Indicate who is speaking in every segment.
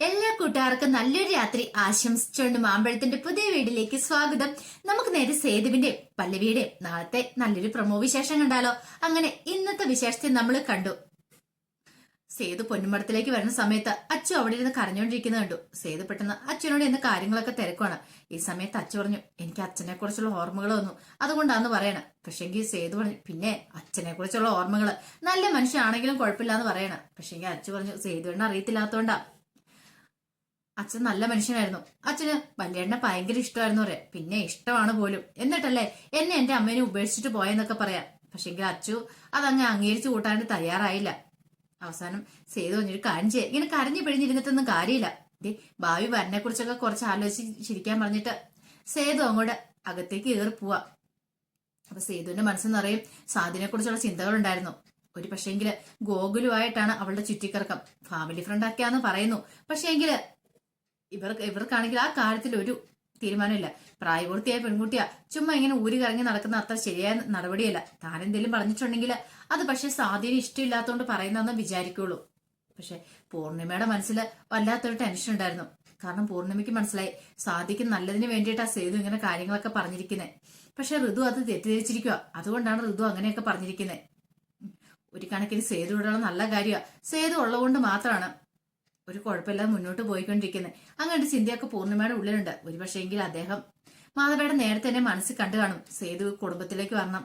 Speaker 1: എല്ലാ കൂട്ടുകാർക്കും നല്ലൊരു രാത്രി ആശംസിച്ചുകൊണ്ട് മാമ്പഴത്തിന്റെ പുതിയ വീടിലേക്ക് സ്വാഗതം. നമുക്ക് നേരെ സേതുവിന്റെ പല്ലവിയുടെ നാളത്തെ നല്ലൊരു പ്രമോ വിശേഷം കണ്ടാലോ അങ്ങനെ ഇന്നത്തെ വിശേഷത്തെ നമ്മൾ കണ്ടു. സേതു പൊന്നുമടത്തിലേക്ക് വരുന്ന സമയത്ത് അച്ചു അവിടെ ഇരുന്ന് കരഞ്ഞുകൊണ്ടിരിക്കുന്നത് കണ്ടു. സേതു പെട്ടെന്ന് അച്ഛനോട് ഇന്ന് കാര്യങ്ങളൊക്കെ തിരക്കുവാണ്. ഈ സമയത്ത് അച്ഛൻ പറഞ്ഞു എനിക്ക് അച്ഛനെ കുറിച്ചുള്ള ഓർമ്മകൾ വന്നു. അതുകൊണ്ടാന്ന് പറയണം. പക്ഷെങ്കിൽ സേതു പറഞ്ഞു പിന്നെ അച്ഛനെ കുറിച്ചുള്ള ഓർമ്മകൾ നല്ല മനുഷ്യനാണെങ്കിലും കുഴപ്പമില്ലാന്ന് പറയണം. പക്ഷെങ്കിൽ അച്ഛൻ പറഞ്ഞു സേതുവിനെ അറിയത്തില്ലാത്തോണ്ടാ. അച്ഛൻ നല്ല മനുഷ്യനായിരുന്നു. അച്ഛന് വല്യേണ്ണ ഭയങ്കര ഇഷ്ടമായിരുന്നു പറയാം. പിന്നെ ഇഷ്ടമാണ് പോലും. എന്നിട്ടല്ലേ എന്നെ എന്റെ അമ്മേനെ ഉപേക്ഷിച്ചിട്ട് പോയെന്നൊക്കെ പറയാം. പക്ഷെങ്കിൽ അച്ചു അതങ്ങ് അംഗീകരിച്ചു കൂട്ടാണ്ട് തയ്യാറായില്ല. അവസാനം സേതു പറഞ്ഞൊരു കാര്യം ചെയ്യാം. ഇങ്ങനെ കരഞ്ഞു പിഴിഞ്ഞിരുന്നിട്ടൊന്നും കാര്യമില്ല. ദേ ഭാവി വരനെ കുറിച്ചൊക്കെ കുറച്ച് ആലോചിച്ച് ചിരിക്കാൻ പറഞ്ഞിട്ട് സേതു അങ്ങോട്ട് അകത്തേക്ക് കയറി പോവാ. അപ്പൊ സേതുവിന്റെ മനസ്സിൽ നിറയും സാധുവിനെ കുറിച്ചുള്ള ചിന്തകളുണ്ടായിരുന്നു. ഒരു പക്ഷേങ്കിൽ ഗോകുലുമായിട്ടാണ് അവളുടെ ചുറ്റിക്കറക്കം. ഫാമിലി ഫ്രണ്ട് ആക്കിയാന്ന് പറയുന്നു. പക്ഷേങ്കിൽ ഇവർക്ക് ഇവർക്കാണെങ്കിൽ ആ കാര്യത്തിൽ ഒരു തീരുമാനമില്ല. പ്രായപൂർത്തിയായ പെൺകുട്ടിയാ. ചുമ്മാ ഇങ്ങനെ ഊരി കറങ്ങി നടക്കുന്ന അത്ര ശരിയായ നടപടിയല്ല. താൻ എന്തെങ്കിലും പറഞ്ഞിട്ടുണ്ടെങ്കിൽ അത് പക്ഷെ സ്വാധീനം ഇഷ്ടമില്ലാത്തതുകൊണ്ട് പറയുന്നതെന്ന് വിചാരിക്കുള്ളൂ. പക്ഷെ പൂർണിമയുടെ മനസ്സിൽ വല്ലാത്തൊരു ടെൻഷൻ ഉണ്ടായിരുന്നു. കാരണം പൂർണിമയ്ക്ക് മനസ്സിലായി സാധിക്കും നല്ലതിന് വേണ്ടിയിട്ടാ സേതു ഇങ്ങനെ കാര്യങ്ങളൊക്കെ പറഞ്ഞിരിക്കുന്നത് പക്ഷെ ഋതു അത് തെറ്റിദ്ധരിച്ചിരിക്കുക അതുകൊണ്ടാണ് ഋതു അങ്ങനെയൊക്കെ പറഞ്ഞിരിക്കുന്നത് ഒരു കണക്കിന് സേതു ഇവിടെയുള്ള നല്ല കാര്യമാണ് സേതു ഉള്ളതുകൊണ്ട് മാത്രമാണ് ഒരു കുഴപ്പമില്ല മുന്നോട്ട് പോയിക്കൊണ്ടിരിക്കുന്നത് അങ്ങനെ ചിന്തയൊക്കെ പൂർണിമയുടെ ഉള്ളിലുണ്ട്. ഒരു പക്ഷേങ്കിൽ അദ്ദേഹം മാധവയുടെ നേരത്തെ തന്നെ മനസ്സിൽ കണ്ടു കാണും. സേതു കുടുംബത്തിലേക്ക് വരണം.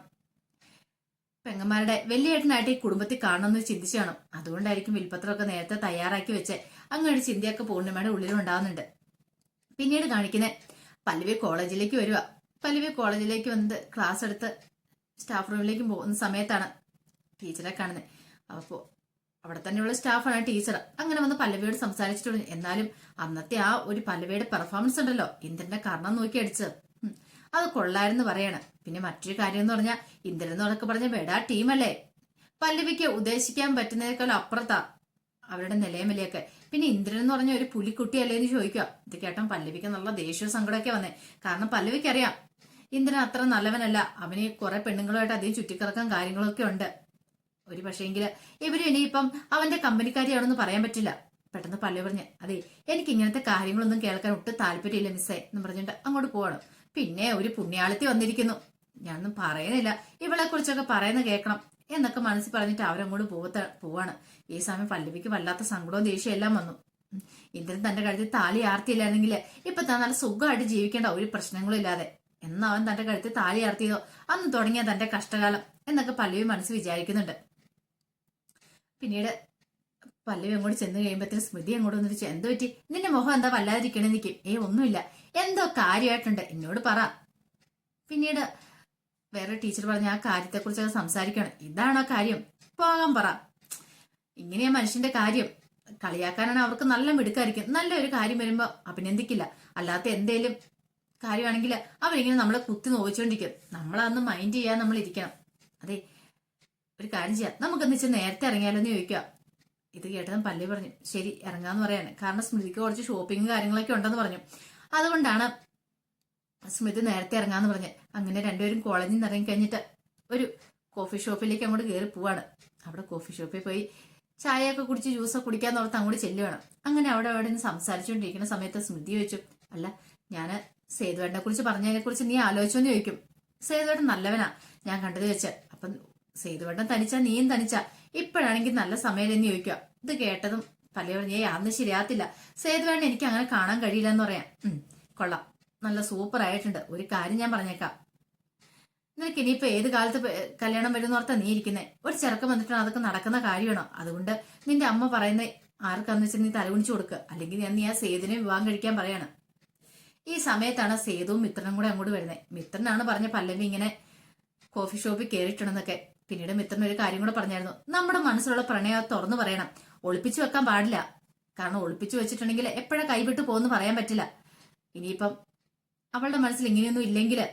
Speaker 1: പെങ്ങന്മാരുടെ വലിയേട്ടനായിട്ട് ഈ കുടുംബത്തിൽ കാണണമെന്ന് ചിന്തിച്ചു കാണും. അതുകൊണ്ടായിരിക്കും വിൽപ്പത്രമൊക്കെ നേരത്തെ തയ്യാറാക്കി വെച്ച്. അങ്ങനെ ചിന്തയൊക്കെ പൂർണിമയുടെ ഉള്ളിലുണ്ടാവുന്നുണ്ട്. പിന്നീട് കാണിക്കുന്നത് പല്ലവി കോളേജിലേക്ക് വരിക പല്ലവി കോളേജിലേക്ക് വന്ന് ക്ലാസ് എടുത്ത് സ്റ്റാഫ് റൂമിലേക്ക് പോകുന്ന സമയത്താണ് ടീച്ചറെ കാണുന്നത് അപ്പോൾ അവിടെ തന്നെയുള്ള സ്റ്റാഫാണ് ടീച്ചർ. അങ്ങനെ വന്ന് പല്ലവിയോട് സംസാരിച്ചിട്ടുണ്ട്. എന്നാലും അന്നത്തെ ആ ഒരു പല്ലവിയുടെ പെർഫോമൻസ് ഉണ്ടല്ലോ ഇന്ദ്രന്റെ കർണം നോക്കി അടിച്ച്. അത് കൊള്ളായിരുന്നു പറയാണ്. പിന്നെ മറ്റൊരു കാര്യം എന്ന് പറഞ്ഞാൽ ഇന്ദ്രൻ എന്നൊക്കെ പറഞ്ഞ ബെടാ ടീമല്ലേ പല്ലവിക്ക് ഉദ്ദേശിക്കാൻ പറ്റുന്നതിനേക്കാൾ അപ്പുറത്താ അവരുടെ നിലയും വിലയൊക്കെ. പിന്നെ ഇന്ദ്രൻ എന്ന് പറഞ്ഞ ഒരു പുലിക്കുട്ടി എന്ന് ചോദിക്കുക. ഇത് കേട്ടോ പല്ലവിക്ക് നല്ല ദേഷ്യവും സങ്കടമൊക്കെ വന്നേ. കാരണം പല്ലവിക്ക് അറിയാം ഇന്ദ്രൻ അത്ര നല്ലവനല്ല. അവന് കുറെ പെണ്ണുങ്ങളുമായിട്ട് അധികം ചുറ്റിക്കറക്കാൻ കാര്യങ്ങളൊക്കെ ഉണ്ട്. ഒരു പക്ഷേങ്കിൽ ഇവർ ഇനിയിപ്പം അവന്റെ കമ്പനിക്കാരിയാണെന്ന് പറയാൻ പറ്റില്ല. പെട്ടെന്ന് പല്ലു പറഞ്ഞ് അതെ എനിക്ക് ഇങ്ങനത്തെ കാര്യങ്ങളൊന്നും കേൾക്കാൻ ഒട്ടും താല്പര്യമില്ല മിസ്സേ എന്ന് പറഞ്ഞിട്ട് അങ്ങോട്ട് പോവാണ്. പിന്നെ ഒരു പുണ്യാളത്തി വന്നിരിക്കുന്നു. ഞാനൊന്നും പറയുന്നില്ല ഇവളെ കുറിച്ചൊക്കെ പറയുന്ന കേൾക്കണം എന്നൊക്കെ മനസ്സിൽ പറഞ്ഞിട്ട് അവരങ്ങോട്ട് പോവത്ത പോവാണ്. ഈ സമയം പല്ലവിക്ക് വല്ലാത്ത സങ്കടവും ദേഷ്യവും എല്ലാം വന്നു. ഇന്ദ്രൻ തന്റെ കഴുത്തിൽ താലി ആർത്തിയില്ലായിരുന്നെങ്കിൽ ഇപ്പൊ താൻ നല്ല സുഖമായിട്ട് ജീവിക്കേണ്ട ഒരു പ്രശ്നങ്ങളും ഇല്ലാതെ എന്നാ അവൻ തന്റെ കഴുത്തിൽ താലി ആർത്തിയതോ അന്ന് തുടങ്ങിയ തന്റെ കഷ്ടകാലം എന്നൊക്കെ പല്ലവി മനസ്സ് വിചാരിക്കുന്നുണ്ട്. പിന്നീട് പല്ലവി അങ്ങോട്ട് ചെന്ന് കഴിയുമ്പോഴത്തേന് സ്മൃതി അങ്ങോട്ട് വന്നിട്ട് എന്തോ പറ്റി? നിന്റെ മുഖം എന്താ വല്ലാതിരിക്കണേ? നിൽക്കും ഏ ഒന്നുമില്ല. എന്തോ കാര്യമായിട്ടുണ്ട്. എന്നോട് പറ. പിന്നീട് വേറെ ടീച്ചർ പറഞ്ഞു ആ കാര്യത്തെക്കുറിച്ചൊക്കെ സംസാരിക്കണം. ഇതാണോ കാര്യം? പോകാൻ പറ. ഇങ്ങനെയാ മനുഷ്യന്റെ കാര്യം. കളിയാക്കാനാണ് അവർക്ക് നല്ല മിടുക്കായിരിക്കും. നല്ലൊരു കാര്യം വരുമ്പോൾ അഭിനന്ദിക്കില്ല. അല്ലാത്ത എന്തേലും കാര്യമാണെങ്കിൽ അവരിങ്ങനെ നമ്മളെ കുത്തി നോവിച്ചോണ്ടിരിക്കും. നമ്മളതൊന്ന് മൈൻഡ് ചെയ്യാൻ നമ്മൾ ഇരിക്കണം അതെ ഒരു കാര്യം ചെയ്യാം. നമുക്കൊന്ന് വെച്ചാൽ നേരത്തെ ഇറങ്ങിയാലോ എന്ന് ചോദിക്കാം ഇത് കേട്ടതും പല്ലി പറഞ്ഞു ശരി ഇറങ്ങാന്ന് പറയാണ്. കാരണം സ്മൃതിക്ക് കുറച്ച് ഷോപ്പിംഗ് കാര്യങ്ങളൊക്കെ ഉണ്ടെന്ന് പറഞ്ഞു. അതുകൊണ്ടാണ് സ്മൃതി നേരത്തെ ഇറങ്ങാന്ന് പറഞ്ഞു. അങ്ങനെ രണ്ടുപേരും കോളേജിൽ നിന്ന് ഇറങ്ങി കഴിഞ്ഞിട്ട് ഒരു കോഫി ഷോപ്പിലേക്ക് അങ്ങോട്ട് കയറി പോവാണ്. അവിടെ കോഫി ഷോപ്പിൽ പോയി ചായയൊക്കെ കുടിച്ച് ജ്യൂസൊക്കെ കുടിക്കാന്ന് ഓർത്ത് അങ്ങോട്ട് ചെല്ലുവാണ്. അങ്ങനെ അവിടെ അവിടെ നിന്ന് സംസാരിച്ചുകൊണ്ടിരിക്കുന്ന സമയത്ത് സ്മൃതി ചോദിച്ചു അല്ല ഞാൻ സേതുവേട്ടനെ കുറിച്ച് പറഞ്ഞതിനെ കുറിച്ച് നീ ആലോചിച്ചോന്ന് ചോദിക്കും. സേതുവേട്ടൻ നല്ലവനാ. ഞാൻ കണ്ടത് വെച്ച്. അപ്പം സേതുവേട്ടൻ തനിച്ച നീയും തനിച്ച. ഇപ്പോഴാണെങ്കിൽ നല്ല സമയമെന്ന് ചോദിക്കുക. ഇത് കേട്ടതും പല പറഞ്ഞേ അന്ന് ശരിയാത്തില്ല സേതുവേട്ടൻ എനിക്ക് അങ്ങനെ കാണാൻ കഴിയില്ല എന്ന് പറയാം കൊള്ളാം. നല്ല സൂപ്പർ ആയിട്ടുണ്ട്. ഒരു കാര്യം ഞാൻ പറഞ്ഞേക്കാം. നിനക്ക് ഇനിയിപ്പോ ഏത് കാലത്ത് കല്യാണം വരുന്ന ഓർത്താ നീ ഇരിക്കുന്നേ? ഒരു ചെറുക്കം വന്നിട്ടാണ് അതൊക്കെ നടക്കുന്ന കാര്യമാണോ? അതുകൊണ്ട് നിന്റെ അമ്മ പറയുന്ന ആർക്കാന്ന് വെച്ചാൽ നീ തലകുണിച്ചു കൊടുക്കുക അല്ലെങ്കിൽ ഞാൻ നീ ആ സേതുവിനെ വിവാഹം കഴിക്കാൻ പറയാണ്. ഈ സമയത്താണ് സേതുവും മിത്രനും കൂടെ അങ്ങോട്ട് വരുന്നത് മിത്രനാണ് പറഞ്ഞ പല്ലവി ഇങ്ങനെ കോഫി ഷോപ്പിൽ കയറിയിട്ടുണ്ടെന്നൊക്കെ പിന്നീട് മിത്രൻ ഒരു കാര്യം കൂടെ പറഞ്ഞായിരുന്നു. നമ്മുടെ മനസ്സിലുള്ള പ്രണയം തുറന്നു പറയണം. ഒളിപ്പിച്ചു വെക്കാൻ പാടില്ല. കാരണം ഒളിപ്പിച്ചു വെച്ചിട്ടുണ്ടെങ്കിൽ എപ്പോഴാ കൈവിട്ടു പോകുന്നു പറയാൻ പറ്റില്ല. ഇനിയിപ്പം അവളുടെ മനസ്സിൽ ഇങ്ങനെയൊന്നും ഇല്ലെങ്കിൽ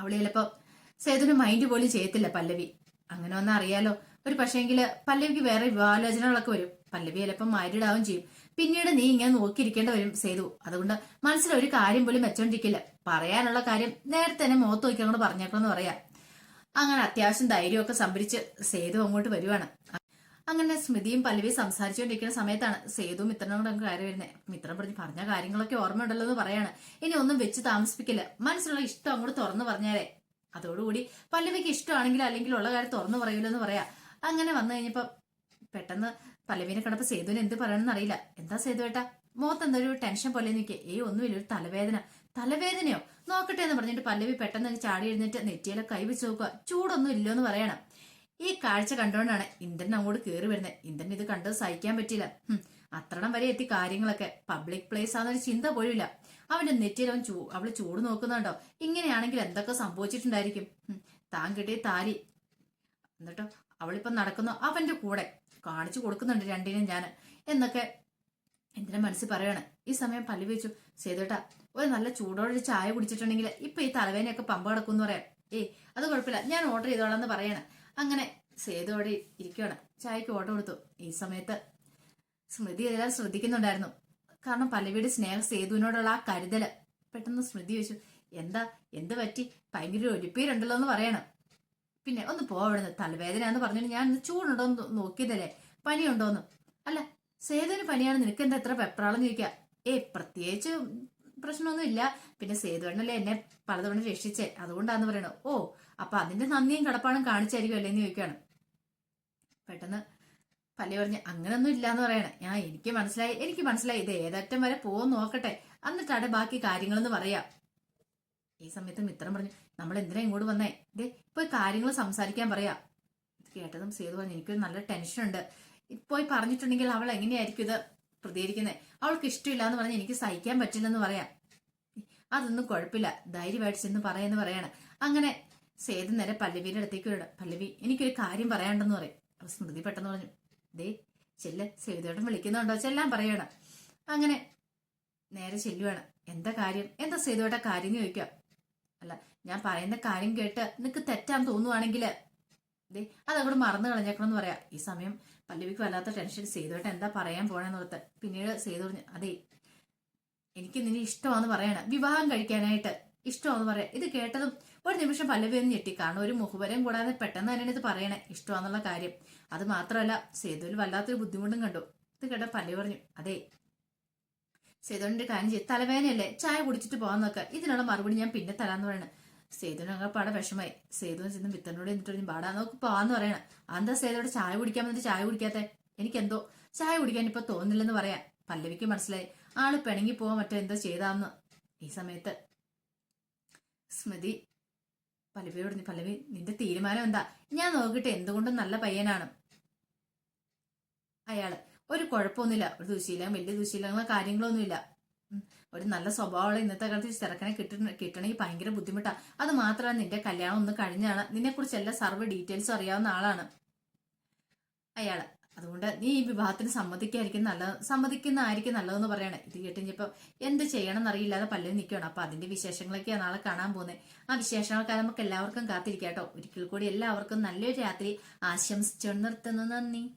Speaker 1: അവൾ ചിലപ്പോ സേതുവിന് മൈൻഡ് പോലും ചെയ്യത്തില്ല പല്ലവി. അങ്ങനെ ഒന്നും അറിയാലോ. ഒരു പക്ഷേങ്കിൽ പല്ലവിക്ക് വേറെ വിവാഹാലോചനകളൊക്കെ വരും. പല്ലവി ചിലപ്പം മാരീഡ് ആവും ചെയ്യും. പിന്നീട് നീ ഇങ്ങനെ നോക്കിയിരിക്കേണ്ട വരും സേതു. അതുകൊണ്ട് മനസ്സിൽ ഒരു കാര്യം പോലും വെച്ചോണ്ടിരിക്കില്ല. പറയാനുള്ള കാര്യം നേരത്തെ തന്നെ മുഖത്ത് നോക്കി അങ്ങോട്ട് പറഞ്ഞേക്കണമെന്ന് പറയാം. അങ്ങനെ അത്യാവശ്യം ധൈര്യമൊക്കെ സംഭരിച്ച് സേതു അങ്ങോട്ട് വരുവാണ്. അങ്ങനെ സ്മൃതിയും പല്ലവിയും സംസാരിച്ചുകൊണ്ടിരിക്കുന്ന സമയത്താണ് സേതു മിത്രനോട് കയറി വരുന്നത് മിത്രം പറഞ്ഞ് പറഞ്ഞ കാര്യങ്ങളൊക്കെ ഓർമ്മയുണ്ടല്ലോ എന്ന് പറയാണ്. ഇനി ഒന്നും വെച്ച് താമസിപ്പിക്കില്ല. മനസ്സിലുള്ള ഇഷ്ടം അങ്ങോട്ട് തുറന്നു പറഞ്ഞാലേ അതോടുകൂടി പല്ലവിക്ക് ഇഷ്ടമാണെങ്കിലും അല്ലെങ്കിൽ ഉള്ള കാര്യം തുറന്നു പറയൂലെന്ന് പറയാ. അങ്ങനെ വന്നു കഴിഞ്ഞപ്പോ പെട്ടെന്ന് പല്ലവിനെ കണ്ടപ്പോ സേതുവിന് എന്ത് പറയണമെന്ന് അറിയില്ല. എന്താ സേതു ഏട്ടാ മുഖത്ത് ടെൻഷൻ പോലെ നിൽക്കേ ഏ ഒന്നുമില്ല. ഒരു തലവേദന. തലവേദനയോ? നോക്കട്ടെ എന്ന് പറഞ്ഞിട്ട് പല്ലവി പെട്ടെന്ന് ചാടി എഴുന്നേറ്റ് നെറ്റിയിലെ കൈ വെച്ച് നോക്കുക. ചൂടൊന്നും ഇല്ലെന്ന് പറയണം. ഈ കാഴ്ച കണ്ടുകൊണ്ടാണ് ഇന്ദ്രൻ അങ്ങോട്ട് കയറി വരുന്നത്. ഇന്ദ്രൻ ഇത് കണ്ടത് സഹിക്കാൻ പറ്റിയില്ല. അത്രടം വരെ എത്തി കാര്യങ്ങളൊക്കെ. പബ്ലിക് പ്ലേസ് ആണെന്നൊരു ചിന്ത പോലുമില്ല. അവന്റെ നെറ്റിയിൽ അവൻ ചൂ അവൾ ചൂട് നോക്കുന്നുണ്ടോ? ഇങ്ങനെയാണെങ്കിൽ എന്തൊക്കെ സംഭവിച്ചിട്ടുണ്ടായിരിക്കും? താൻ കിട്ടിയ താലി. എന്നിട്ടോ അവളിപ്പം നടക്കുന്നു അവന്റെ കൂടെ. കാണിച്ചു കൊടുക്കുന്നുണ്ട് രണ്ടിനും ഞാൻ. എന്നൊക്കെ എന്തിനാ മനസ്സിൽ പറയാണ്. ഈ സമയം പല്ലി വെച്ചു. സേതോട്ടാ ഒരു നല്ല ചൂടോടെ ചായ കുടിച്ചിട്ടുണ്ടെങ്കിൽ ഇപ്പൊ ഈ തലവേനയൊക്കെ പമ്പ കിടക്കും എന്ന് പറയാം. ഏയ് അത് കുഴപ്പമില്ല. ഞാൻ ഓർഡർ ചെയ്തോളാം എന്ന് പറയണം. അങ്ങനെ സേതുവോടെ ഇരിക്കുകയാണ് ചായക്ക് ഓർഡർ കൊടുത്തു. ഈ സമയത്ത് സ്മൃതി എല്ലാം ശ്രദ്ധിക്കുന്നുണ്ടായിരുന്നു. കാരണം പല്ലവിയുടെ സ്നേഹ സേതുവിനോടുള്ള ആ കരുതൽ. പെട്ടെന്ന് സ്മൃതി ചോദിച്ചു എന്താ എന്ത് പറ്റി? ഭയങ്കര ഒലിപ്പീരുണ്ടല്ലോ എന്ന് പറയണം. പിന്നെ ഒന്ന് പോവിടുന്ന് തലവേദന എന്ന് പറഞ്ഞിട്ട് ഞാൻ ചൂടുണ്ടോ എന്ന് നോക്കിയതല്ലേ? പനിയുണ്ടോന്ന്? അല്ല സേതുവിന് പനിയാണ്. നിനക്ക് എന്താ എത്ര പെപ്രാളം ചോദിക്കുക? ഏ പ്രത്യേകിച്ച് പ്രശ്നമൊന്നും ഇല്ല പിന്നെ സേതുവണ്ണല്ലേ എന്നെ പലതവണ രക്ഷിച്ചേ. അതുകൊണ്ടാന്ന് പറയണത്. ഓ അപ്പൊ അതിന്റെ നന്ദിയും കടപ്പാടും കാണിച്ചായിരിക്കും അല്ലേ എന്ന് ചോദിക്കുകയാണ്. പെട്ടെന്ന് പല്ലി പറഞ്ഞ് അങ്ങനൊന്നും ഇല്ല എന്ന് പറയണേ. ഞാൻ എനിക്ക് മനസ്സിലായി എനിക്ക് മനസ്സിലായി. ഇത് ഏതറ്റം വരെ പോകും നോക്കട്ടെ. എന്നിട്ടാടെ ബാക്കി കാര്യങ്ങളെന്ന് പറയാം. ഈ സമയത്ത് മിത്രം പറഞ്ഞു നമ്മൾ എന്തിനാ ഇങ്ങോട്ട് വന്നേ? ദേ ഇപ്പൊ കാര്യങ്ങൾ സംസാരിക്കാൻ പറയാ. ഇത് കേട്ടതും സേതു പറഞ്ഞു എനിക്കൊരു നല്ല ടെൻഷൻ ഉണ്ട് പോയി പറഞ്ഞിട്ടുണ്ടെങ്കിൽ അവൾ എങ്ങനെയായിരിക്കും ഇത്? പ്രതികരിക്കുന്നത് അവൾക്ക് ഇഷ്ടമില്ല എന്ന് പറഞ്ഞ് എനിക്ക് സഹിക്കാൻ പറ്റില്ലെന്ന് പറയാം. അതൊന്നും കുഴപ്പമില്ല. ധൈര്യമായിട്ട് ചെന്ന് പറയാന്ന് പറയാണ്. അങ്ങനെ സേതു നേരെ പല്ലവിയുടെ അടുത്തേക്ക് വിട പല്ലവി എനിക്കൊരു കാര്യം പറയാണ്ടെന്ന് പറയും. അപ്പൊ സ്മൃതി പെട്ടെന്ന് പറഞ്ഞു ദേ ചെല്ല്. സേതുവേട്ടൻ വിളിക്കുന്നുണ്ടോ? ചെല്ലാൻ പറയണം. അങ്ങനെ നേരെ ചെല്ലുവാണ്. എന്താ കാര്യം? എന്താ സേതുവേട്ട കാര്യം എന്ന് ചോദിക്കുക? അല്ല ഞാൻ പറയുന്ന കാര്യം കേട്ട് നിനക്ക് തെറ്റാന്ന് തോന്നുവാണെങ്കിൽ ദേ അതങ്ങോട്ട് മറന്നു കളഞ്ഞേക്കണമെന്ന് പറയാം. ഈ സമയം പല്ലവിക്ക് വല്ലാത്ത ടെൻഷൻ സേതുവായിട്ട് എന്താ പറയാൻ പോണെന്നോർത്ത് പിന്നീട് സേതു പറഞ്ഞു അതെ എനിക്ക് നിന്നെ ഇഷ്ടമാന്ന് പറയണം. വിവാഹം കഴിക്കാനായിട്ട് ഇഷ്ടമാന്ന് പറയാം. ഇത് കേട്ടതും ഒരു നിമിഷം പല്ലവി ഒന്ന് ഞെട്ടി. കാരണം ഒരു മുഖവരം കൂടാതെ പെട്ടെന്ന് തന്നെയാണ് ഇത് പറയണേ ഇഷ്ടമാന്നുള്ള കാര്യം. അത് മാത്രമല്ല സേതുവിൽ വല്ലാത്തൊരു ബുദ്ധിമുട്ടും കണ്ടു. ഇത് കേട്ട പല്ലവി പറഞ്ഞു അതെ സേതുവിന്റെ കാര്യം ചെയ്ത് ചായ കുടിച്ചിട്ട് പോകാൻ നോക്കുക ഇതിനുള്ള മറുപടി ഞാൻ പിന്നെ തരാന്ന് പറയണേ. സേതുവിന് പാടെ വിഷമായി സേതു ചെന്ന് മിത്തനോട് എന്നിട്ട് പാടാ നോക്ക് പോവാന്ന് പറയണം. എന്താ സേതുവിടെ ചായ കുടിക്കാൻ വന്നിട്ട് ചായ എനിക്ക് എനിക്കെന്തോ ചായ കുടിക്കാൻ ഇപ്പൊ തോന്നില്ലെന്ന് പറയാം പല്ലവിക്ക് മനസ്സിലായി. ആൾ പിണങ്ങി പോവാൻ മറ്റോ എന്തോ ചെയ്താന്ന്. ഈ സമയത്ത് സ്മൃതി പല്ലവിയോട് പല്ലവി നിന്റെ തീരുമാനം എന്താ? ഞാൻ നോക്കിട്ട് എന്തുകൊണ്ടും നല്ല പയ്യനാണ്. അയാൾ ഒരു കുഴപ്പമൊന്നുമില്ല. ഒരു ദുശീലം വലിയ ദുശീലങ്ങളോ കാര്യങ്ങളൊന്നുമില്ല. ഒരു നല്ല സ്വഭാവമുള്ള ഇന്നത്തെ കാലത്ത് ചെറുക്കനെ കിട്ടണ കിട്ടണമെങ്കിൽ ഭയങ്കര ബുദ്ധിമുട്ടാണ് അത് മാത്രമാണ് നിന്റെ കല്യാണം ഒന്ന് കഴിഞ്ഞാണ്. നിന്നെ കുറിച്ച് എല്ലാ സർവ ഡീറ്റെയിൽസും അറിയാവുന്ന ആളാണ്. അയാൾ. അതുകൊണ്ട് നീ ഈ വിവാഹത്തിന് സമ്മതിക്കായിരിക്കും നല്ലത് സമ്മതിക്കുന്നതായിരിക്കും നല്ലതെന്ന് പറയണേ. ഇത് കേട്ടിപ്പോ എന്ത് ചെയ്യണം എന്നറിയില്ലാതെ പല്ലിൽ നിൽക്കുകയാണ് അപ്പൊ അതിന്റെ വിശേഷങ്ങളൊക്കെയാണ് നാളെ കാണാൻ പോകുന്നത്. ആ വിശേഷങ്ങളൊക്കെ നമുക്ക് എല്ലാവർക്കും കാത്തിരിക്കാം കേട്ടോ. ഒരിക്കൽ കൂടി എല്ലാവർക്കും നല്ലൊരു രാത്രി ആശംസിച്ചു നിർത്തുന്നു. നന്ദി.